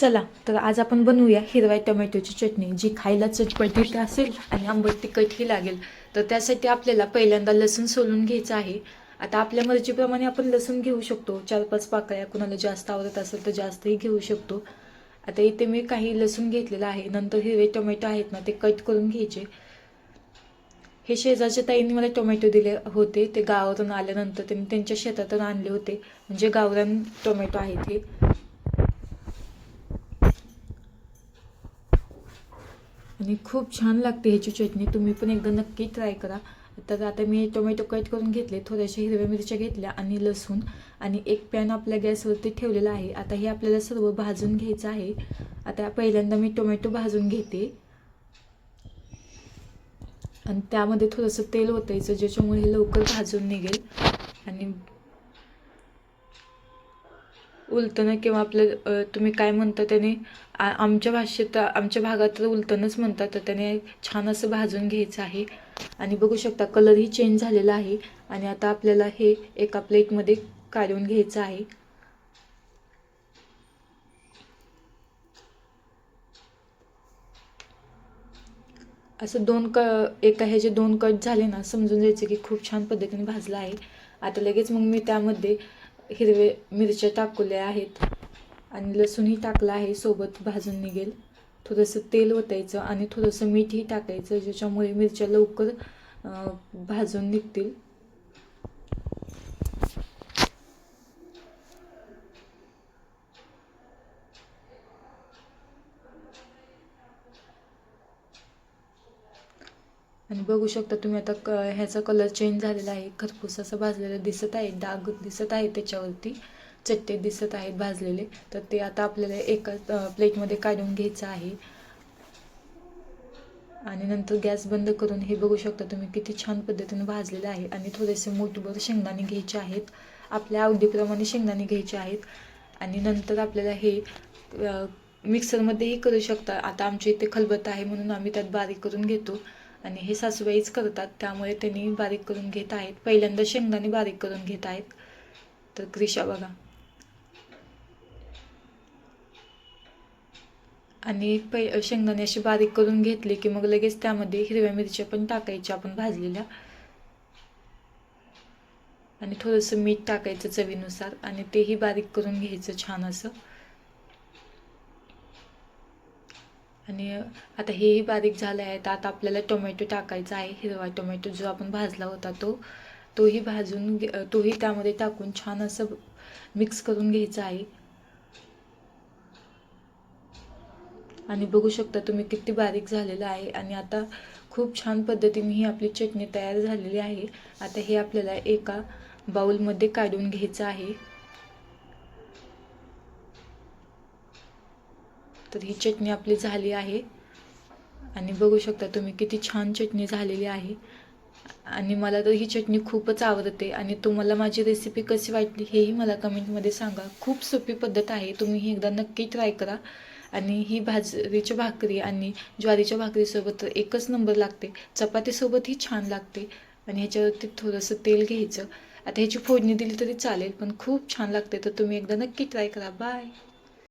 चला तर आज आपण बनवूया हिरव्या टोमॅटोची चटणी जी खायला चटपटीत असेल आणि आंबट तिखटही लागेल. तर त्यासाठी आपल्याला पहिल्यांदा लसूण सोलून घ्यायचं आहे. आता आपल्या मर्जीप्रमाणे आपण लसूण घेऊ शकतो. चार पाच पाकळ्या कुणाला जास्त आवडत असेल तर जास्तही घेऊ शकतो. आता इथे मी काही लसूण घेतलेलं आहे. नंतर हिरवे टोमॅटो आहेत ना ते कट करून घ्यायचे. हे शेजारच्या ताईंनी मला टोमॅटो दिले होते. ते गावावरून आल्यानंतर त्यांनी त्यांच्या शेतातून आणले होते. म्हणजे गावरान टोमॅटो आहेत हे. आणि खूप छान लागते ह्याची चटणी. तुम्ही पण एकदा नक्की ट्राय करा. तर आता मी टोमॅटो कट करून घेतले थोड्याशा हिरव्या मिरच्या घेतल्या आणि लसूण आणि एक पॅन आपल्या गॅसवरती ठेवलेला आहे. आता हे आपल्याला सर्व भाजून घ्यायचं आहे. आता पहिल्यांदा मी टोमॅटो भाजून घेते. आणि त्यामध्ये थोडंसं तेल ओतायचं ज्याच्यामुळे हे लवकर भाजून निघेल. आणि उलटणं किंवा आपलं तुम्ही काय म्हणता त्याने आमच्या भाषेत आमच्या भागात तर उलटणंच म्हणतात तर त्याने छान असं भाजून घ्यायचं आहे. आणि बघू शकता कलरही चेंज झालेला आहे. आणि आता आपल्याला हे एका प्लेटमध्ये काढून घ्यायचं आहे. असं दोन क एका ह्याचे दोन कट झाले ना समजून जायचं की खूप छान पद्धतीने भाजलं आहे. आता लगेच मग मी त्यामध्ये हिरवे मिरच्या टाकलेल्या आहेत आणि लसूणही टाकलं आहे सोबत भाजून निघेल. थोडंसं तेल ओतायचं आणि थोडंसं मीठही टाकायचं ज्याच्यामुळे मिरच्या लवकर भाजून निघतील. आणि बघू शकता तुम्ही आता क ह्याचा कलर चेंज झालेला आहे. खरपूस असं भाजलेलं दिसत आहे. डाग दिसत आहे त्याच्यावरती. चट्टे दिसत आहेत भाजलेले. तर ते आता आपल्याला एका प्लेटमध्ये काढून घ्यायचं आहे. आणि नंतर गॅस बंद करून हे बघू शकता तुम्ही किती छान पद्धतीने भाजलेलं आहे. आणि थोडेसे मोठभर शेंगदाणे घ्यायचे आहेत. आपल्या आवडीप्रमाणे शेंगदाणे घ्यायचे आहेत. आणि नंतर आपल्याला हे मिक्सरमध्येही करू शकता. आता आमच्या इथे खलबत आहे म्हणून आम्ही त्यात बारीक करून घेतो. आणि हे सासूबाईच करतात. त्यामुळे त्यांनी बारीक करून घेत आहेत. पहिल्यांदा शेंगदाणे बारीक करून घेत आहेत. तर क्रिशा बघा. आणि पै शेंगदाणे असे बारीक करून घेतले की मग लगेच त्यामध्ये हिरव्या मिरच्या पण टाकायच्या. आपण भाजलेल्या. आणि थोडंसं मीठ टाकायचं चवीनुसार. आणि तेही बारीक करून घ्यायचं छान असं. आणि आता हेही बारीक झालं आहे तर आता आपल्याला टोमॅटो टाकायचा आहे हिरवा टोमॅटो जो आपण भाजला होता तो तोही भाजून घे- तोही त्यामध्ये टाकून छान असं मिक्स करून घ्यायचं आहे. आणि बघू शकता तुम्ही किती बारीक झालेलं आहे आणि आता खूप छान पद्धतीने ही आपली चटणी तयार झालेली आहे. आता हे आपल्याला एका बाऊलमध्ये काढून घ्यायचं आहे. तर ही चटणी आपली झाली आहे. आणि बघू शकता तुम्ही किती छान चटणी झालेली आहे. आणि मला तर ही चटणी खूपच आवडते. आणि तुम्हाला माझी रेसिपी कशी वाटली हेही मला कमेंटमध्ये सांगा. खूप सोपी पद्धत आहे. तुम्ही ही एकदा नक्की ट्राय करा. आणि ही भाजरीची भाकरी आणि ज्वारीच्या भाकरीसोबत तर एकच नंबर लागते. चपातीसोबतही छान लागते. आणि ह्याच्यावरती थोडंसं तेल घ्यायचं. आता ह्याची फोडणी दिली तरी चालेल पण खूप छान लागते. तर तुम्ही एकदा नक्की ट्राय करा. बाय